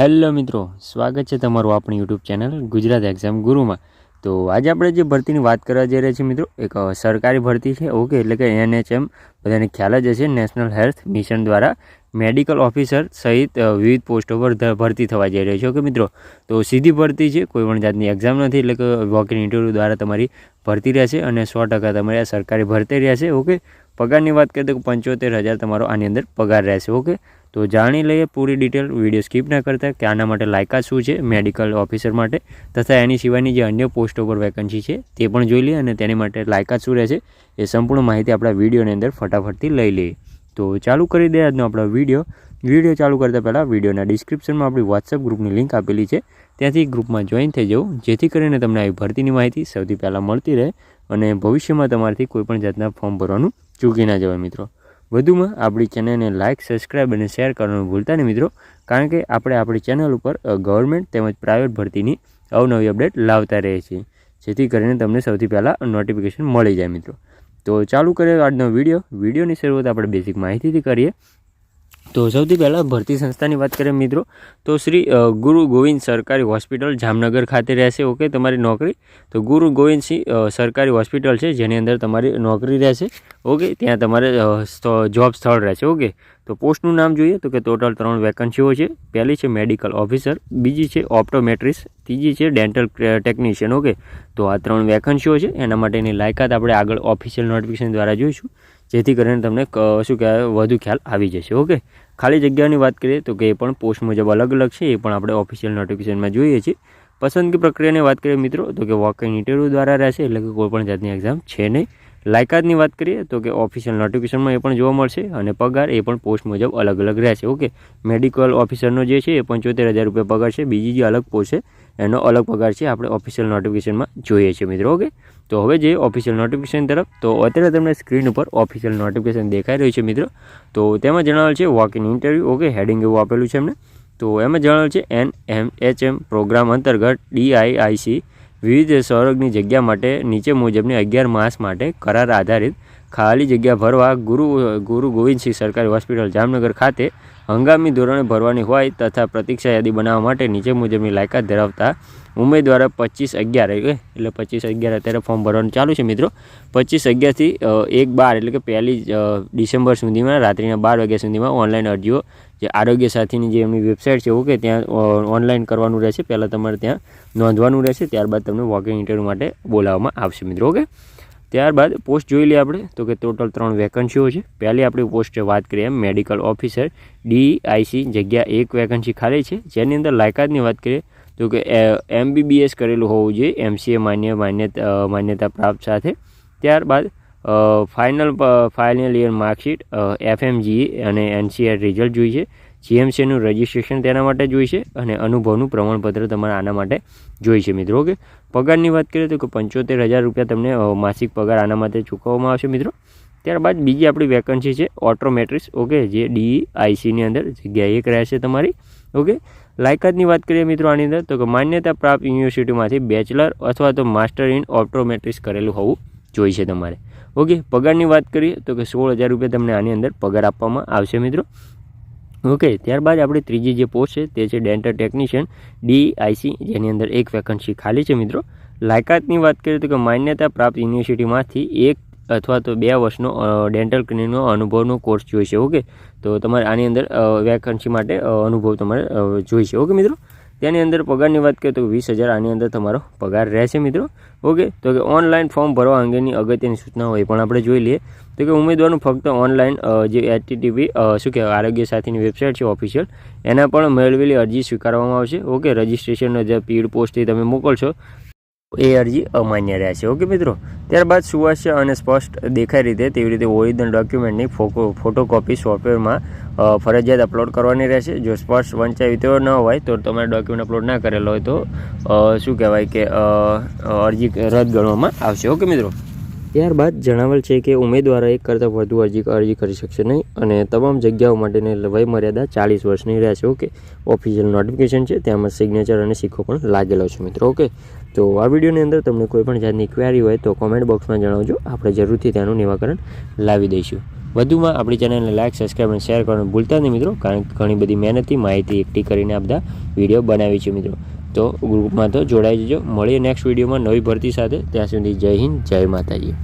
Hello મિત્રો, સ્વાગત છે તમારું આપણી યુટ્યુબ ચેનલ ગુજરાત એક્ઝામ ગુરુમાં. તો આજે આપણે જે ભરતીની વાત કરવા જઈ રહ્યા છીએ મિત્રો, એક સરકારી ભરતી છે, ઓકે, એટલે કે એનએચએમ, બધાને ખ્યાલ જ હશે નેશનલ હેલ્થ મિશન દ્વારા મેડિકલ ઓફિસર સહિત વિવિધ પોસ્ટો પર ભરતી થવા જઈ રહી છે, ઓકે, મિત્રો. તો સીધી ભરતી છે, કોઈ પણ જાતની એક્ઝામ નથી, એટલે કે વોક ઇન ઇન્ટરવ્યૂ દ્વારા તમારી ભરતી રહેશે અને સો ટકા તમારી સરકારી ભરતી રહેશે, ઓકે. પગારની વાત કરીએ તો પંચોતેર હજાર તમારો આની અંદર પગાર રહેશે, ઓકે? તો જાણી લઈએ પૂરી ડિટેલ, વીડિયો સ્કીપ ના કરતા કે આના માટે લાયકાત શું છે મેડિકલ ઓફિસર માટે તથા એની સિવાયની જે અન્ય પોસ્ટો પર વેકન્સી છે તે પણ જોઈ લઈએ અને તેની માટે લાયકાત શું રહેશે એ સંપૂર્ણ માહિતી આપણા વિડીયોની અંદર ફટાફટથી લઈ લઈએ. તો ચાલુ કરી દે આજનો આપણો વીડિયો. વીડિયો ચાલુ કરતાં પહેલાં વિડીયોના ડિસ્ક્રિપ્શનમાં આપણી વોટ્સઅપ ગ્રુપની લિંક આપેલી છે. ત્યાંથી ગ્રુપમાં જોઈન થઈ જવું, જેથી કરીને તમને આવી ભરતીની માહિતી સૌથી પહેલાં મળતી રહે અને ભવિષ્યમાં તમારાથી કોઈપણ જાતના ફોર્મ ભરવાનું ચૂકી ના જવાય મિત્રો. વધુમાં આપણી ચેનલને લાઇક સબસ્ક્રાઇબ અને શેર કરવાનું ભૂલતા નહીં મિત્રો, કારણ કે આપણે આપણી ચેનલ ઉપર ગવર્મેન્ટ તેમજ પ્રાઇવેટ ભરતીની અવનવી અપડેટ લાવતા રહીએ છીએ. જેથી કરીને તમને સૌથી પહેલાં નોટિફિકેશન મળી જાય મિત્રો. તો ચાલુ કરીએ આજનો વીડિયો વિડીયોની શરૂઆત આપણે બેઝિક માહિતીથી કરીએ. તો સૌથી પહેલાં ભરતી સંસ્થાની વાત કરીએ મિત્રો, તો શ્રી ગુરુ ગોવિંદ સરકારી હોસ્પિટલ જામનગર ખાતે રહેશે, ઓકે, તમારી નોકરી? તો ગુરુ ગોવિંદસિંહ સરકારી હોસ્પિટલ છે, જેની અંદર તમારી નોકરી રહેશે, ઓકે, ત્યાં તમારે જોબ સ્થળ રહેશે, ઓકે. તો પોસ્ટનું નામ જોઈએ, તો કે ટોટલ ત્રણ વેકન્સીઓ છે, પહેલી છે મેડિકલ ઓફિસર, બીજી છે ઓપ્ટોમેટ્રિસ્ટ, ત્રીજી છે ડેન્ટલ ટેકનિશિયન, ઓકે. તો આ ત્રણ વેકન્સીઓ છે, એના માટેની લાયકાત આપણે આગળ ઓફિશિયલ નોટિફિકેશન દ્વારા જોઈશું. જેથી કરીને તમને શું કહેવાય, વધુ ખ્યાલ આવી જશે, ઓકે? ખાલી જગ્યાની વાત કરીએ તો કે એ પણ પોસ્ટ મુજબ અલગ અલગ છે, એ પણ આપણે ઓફિશિયલ નોટિફિકેશનમાં જોઈએ છીએ. પસંદગી પ્રક્રિયાની વાત કરીએ મિત્રો, તો કે વોક ઇન ઇન્ટરવ્યૂ દ્વારા રહેશે, એટલે કે કોઈ પણ જાતની એક્ઝામ છે નહીં. લાયકાતની વાત કરીએ તો કે ઓફિશિયલ નોટિફિકેશનમાં એ પણ જોવા મળશે અને પગાર એ પણ પોસ્ટ મુજબ અલગ અલગ રહેશે ઓકે મેડિકલ ઓફિસરનો જે છે એ પંચોતેર હજાર રૂપિયા પગાર છે. બીજી જે અલગ પોસ્ટ છે, એનો અલગ પગાર છે આપણે ઓફિશિયલ નોટિફિકેશનમાં જોઈએ છીએ મિત્રો ઓકે તો હવે જે ઓફિશિયલ નોટિફિકેશન તરફ, તો અત્યારે તમને સ્ક્રીન ઉપર ઓફિશિયલ નોટિફિકેશન દેખાઈ રહ્યું છે મિત્રો. તો તેમાં જણાવેલ છે walk in interview okay heading એવું આપેલું છે એમને. તો એમાં જણાવેલ છે N M H M programme અંતર્ગત ડીઆઈઆઈસી વિવિધ સ્વરોગની જગ્યા માટે નીચે મુજબની અગિયાર માસ માટે કરાર આધારિત ખાલી જગ્યા ભરવા ગુરુ ગુરુ ગોવિંદસિંહ સરકારી હોસ્પિટલ જામનગર ખાતે હંગામી ધોરણે ભરવાની હોય તથા પ્રતીક્ષા યાદી બનાવવા માટે નીચે મુજબની લાયકાત ધરાવતા ઉમેદવારો પચીસ અગિયાર એટલે પચીસ અગિયાર અત્યારે ફોર્મ ભરવાનું ચાલુ છે મિત્રો. પચીસ અગિયારથી એક બાર એટલે કે પહેલી ડિસેમ્બર સુધીમાં, રાત્રિના બાર વાગ્યા સુધીમાં ઓનલાઈન અરજીઓ, જે આરોગ્ય સાથીની જે એમની વેબસાઇટ છે ઓકે ત્યાં ઓનલાઈન કરવાનું રહેશે. પહેલાં તમારે ત્યાં નોંધવાનું રહેશે, ત્યારબાદ તમને વોકિંગ ઇન્ટરવ્યૂ માટે બોલાવવામાં આવશે મિત્રો, ઓકે? ત્યારબાદ પોસ્ટ જોઈ લઈએ આપણે. તો કે ટોટલ ત્રણ વેકન્સીઓ છે. પહેલી આપણી પોસ્ટ વાત કરીએ એમ મેડિકલ ઓફિસર ડીઆઈસી જગ્યા એક વેકન્સી ખાલી છે. જેની અંદર લાયકાતની વાત કરીએ, તો કે એમબીબીએસ કરેલું હોવું જોઈએ એમસીએ માન્ય, માન્યતા પ્રાપ્ત સાથે. ત્યારબાદ final final year marksheet FMG અને એનસીઆર રિઝલ્ટ જોઈએ જીએમસીનું રજિસ્ટ્રેશન તેના માટે જોઈશે અને અનુભવનું પ્રમાણપત્ર તમારે આના માટે જોઈશે મિત્રો, ઓકે? પગારની વાત કરીએ તો કે પંચોતેર હજાર રૂપિયા તમને માસિક પગાર આના માટે ચૂકવવામાં આવશે મિત્રો. ત્યારબાદ બીજી આપણી વેકન્સી છે ઓટોમેટ્રિક્સ ઓકે? જે ડીઆઈસીની અંદર જગ્યા એક રહેશે તમારી, ઓકે? લાયકાતની વાત કરીએ મિત્રો આની અંદર, તો કે માન્યતા પ્રાપ્ત યુનિવર્સિટીમાંથી બેચલર અથવા તો માસ્ટર ઇન ઓપ્ટોમેટ્રિક્સ કરેલું હોવું જોઈશે તમારે, ઓકે? પગારની વાત કરીએ તો કે સોળ હજાર રૂપિયા તમને આની અંદર પગાર આપવામાં આવશે મિત્રો. ઓકે, ત્યારબાદ આપણી ત્રીજી જે પોસ્ટ છે, તે છે ડેન્ટલ ટેકનિશિયન, ડીઆઈસી, જેની અંદર એક વેકન્સી ખાલી છે મિત્રો. લાયકાતની વાત કરીએ તો કે માન્યતા પ્રાપ્ત યુનિવર્સિટીમાંથી એક અથવા તો બે વર્ષનો ડેન્ટલ ક્લિનિકનો અનુભવનો કોર્સ જોઈશે ઓકે? તો તમારે આની અંદર વેકન્સી માટે અનુભવ તમારે જોઈશે ઓકે મિત્રો? તેની અંદર પગારની વાત કરીએ તો વીસ હજાર આની અંદર તમારો પગાર રહેશે મિત્રો, ઓકે? તો કે ઓનલાઈન ફોર્મ ભરવા અંગેની અગત્યની સૂચનાઓ એ પણ આપણે જોઈ લઈએ. તો કે ઉમેદવારનું ફક્ત ઓનલાઈન જે એચટીટીપી શું કહેવાય, આરોગ્ય સાથીની વેબસાઇટ છે ઓફિશિયલ એના પણ મેળવેલી અરજી સ્વીકારવામાં આવશે. ઓકે રજિસ્ટ્રેશનનો જે પીડ પોસ્ટથી તમે મોકલશો, એ અરજી અમાન્ય રહેશે. ઓકે મિત્રો, ત્યારબાદ સુવાસ્ય અને સ્પષ્ટ દેખાય રીતે તેવી રીતે ઓરિજિનલ ડોક્યુમેન્ટની ફોટો ફોટોકોપી સોફ્ટવેરમાં ફરજિયાત અપલોડ કરવાની રહેશે. જો સ્પષ્ટ વંચાવી તો ન હોય તો તમારે ડોક્યુમેન્ટ અપલોડ ના કરેલો હોય તો શું કહેવાય કે અરજી રદ ગણવામાં આવશે. ઓકે મિત્રો ત્યારબાદ જણાવેલ છે કે ઉમેદવારો એક કરતાં વધુ અરજી અરજી કરી શકશે નહીં અને તમામ જગ્યાઓ માટેની વયમર્યાદા ચાલીસ વર્ષની રહેશે ઓકે ઓફિશિયલ નોટિફિકેશન છે. તેમાં સિગ્નેચર અને સિક્કો પણ લાગેલો છે મિત્રો. ઓકે, તો આ વિડીયોની અંદર તમને કોઈ પણ જાતની ક્વેરી હોય તો કોમેન્ટ બોક્સમાં જણાવજો. આપણે જરૂરથી તેનું નિવાકરણ લાવી દઈશું. વધુમાં આપણી ચેનલને લાઇક સબસ્ક્રાઈબ અને શેર કરવાનું ભૂલતા નહીં મિત્રો, કારણ કે ઘણી બધી મહેનતથી માહિતી એકઠી કરીને આ બધા વીડિયો બનાવી છે મિત્રો. તો ગ્રુપમાં તો જોડાઈ જજો. મળીએ નેક્સ્ટ વિડીયોમાં નવી ભરતી સાથે. ત્યાં સુધી જય હિન્દ, જય માતાજી.